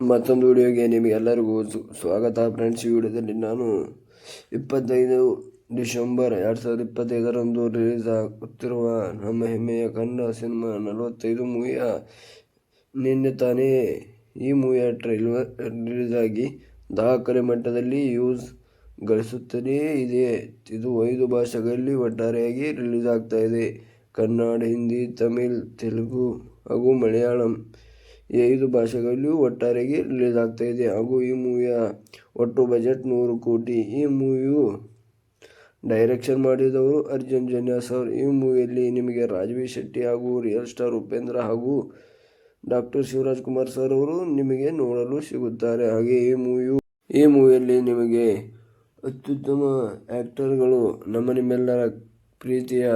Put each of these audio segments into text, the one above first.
ಮತ್ತೊಂದು ವಿಡಿಯೋಗೆ ನಿಮಗೆಲ್ಲರಿಗೂ ಸ್ವಾಗತ ಫ್ರೆಂಡ್ಸ್ ಈ ವಿಡಿಯೋದಲ್ಲಿ ನಾನು ಇಪ್ಪತ್ತೈದು ಡಿಸೆಂಬರ್ ಎರಡು ಸಾವಿರದ ಇಪ್ಪತ್ತೈದರಂದು ರಿಲೀಸ್ ಆಗುತ್ತಿರುವ ನಮ್ಮ ಹೆಮ್ಮೆಯ ಕನ್ನಡ ಸಿನಿಮಾ ನಲವತ್ತೈದು ಮೂವಿಯ ನಿನ್ನೆ ತಾನೇ ಈ ಮೂವಿಯ ಟ್ರೈಲರ್ ರಿಲೀಸ್ ಆಗಿ ದಾಖಲೆ ಮಟ್ಟದಲ್ಲಿ ಯೂಸ್ ಗಳಿಸುತ್ತಲೇ ಇದೆ. ಇದು ಐದು ಭಾಷೆಗಳಲ್ಲಿ ಒಟ್ಟಾರೆಯಾಗಿ ರಿಲೀಸ್ ಆಗ್ತಾ ಇದೆ. ಕನ್ನಡ, ಹಿಂದಿ, ತಮಿಳ್, ತೆಲುಗು ಹಾಗೂ ಮಲಯಾಳಂ ಐದು ಭಾಷೆಗಳಲ್ಲಿಯೂ ಒಟ್ಟಾರೆಯಾಗಿ ರಿಲೀಸ್ ಆಗ್ತಾ ಇದೆ. ಹಾಗೂ ಈ ಮೂವಿಯ ಒಟ್ಟು ಬಜೆಟ್ ನೂರು ಕೋಟಿ. ಈ ಮೂವಿಯು ಡೈರೆಕ್ಷನ್ ಮಾಡಿದವರು ಅರ್ಜುನ್ ಜನ್ಯ ಸರ್. ಈ ಮೂವಿಯಲ್ಲಿ ನಿಮಗೆ ರಾಜವೀರ್ ಶೆಟ್ಟಿ ಹಾಗೂ ರಿಯಲ್ ಸ್ಟಾರ್ ಉಪೇಂದ್ರ ಹಾಗೂ ಡಾಕ್ಟರ್ ಶಿವರಾಜ್ ಕುಮಾರ್ ಸರ್ ಅವರು ನಿಮಗೆ ನೋಡಲು ಸಿಗುತ್ತಾರೆ. ಹಾಗೆ ಈ ಮೂವಿಯು, ಈ ಮೂವಿಯಲ್ಲಿ ನಿಮಗೆ ಅತ್ಯುತ್ತಮ ಆ್ಯಕ್ಟರ್ಗಳು ನಮ್ಮ ನಿಮ್ಮೆಲ್ಲರ ಪ್ರೀತಿಯ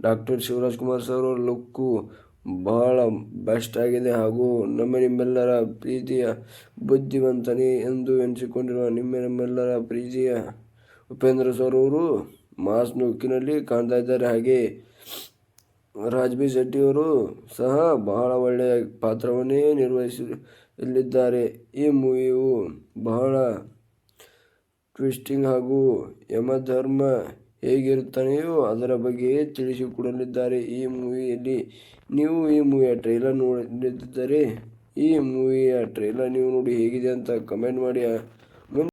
ಡಾಕ್ಟರ್ ಶಿವರಾಜ್ ಕುಮಾರ್ ಸರ್ ಅವರ ಲುಕ್ಕು ಬಹಳ ಬೆಸ್ಟ್ ಆಗಿದೆ ಹಾಗೂ ನಮ್ಮ ನಿಮ್ಮೆಲ್ಲರ ಪ್ರೀತಿಯ ಬುದ್ಧಿವಂತನೇ ಎಂದು ಎನಿಸಿಕೊಂಡಿರುವ ನಿಮ್ಮ ನಿಮ್ಮೆಲ್ಲರ ಪ್ರೀತಿಯ ಉಪೇಂದ್ರ ಸರ್ ಅವರು, ಮಾಸ್ ನೂಕಿನಲ್ಲಿ ಕಾಣ್ತಾ ಇದ್ದಾರೆ. ಹಾಗೆ ರಾಜ್ಬಿ ಶೆಟ್ಟಿಯವರು ಸಹ ಬಹಳ ಒಳ್ಳೆಯ ಪಾತ್ರವನ್ನೇ ನಿರ್ವಹಿಸಲಿದ್ದಾರೆ. ಈ ಮೂವಿಯು ಬಹಳ ಟ್ವಿಸ್ಟಿಂಗ್ ಹಾಗೂ ಯಮಧರ್ಮ ಹೇಗಿರುತ್ತಾನೆಯೋ ಅದರ ಬಗ್ಗೆ ತಿಳಿಸಿಕೊಡಲಿದ್ದಾರೆ ಈ ಮೂವಿಯಲ್ಲಿ. ನೀವು ಈ ಮೂವಿಯ ಟ್ರೈಲರ್ ನೋಡಿದ್ದರೆ ಈ ಮೂವಿಯ ಟ್ರೈಲರ್ ನೀವು ನೋಡಿ ಹೇಗಿದೆ ಅಂತ ಕಮೆಂಟ್ ಮಾಡಿ.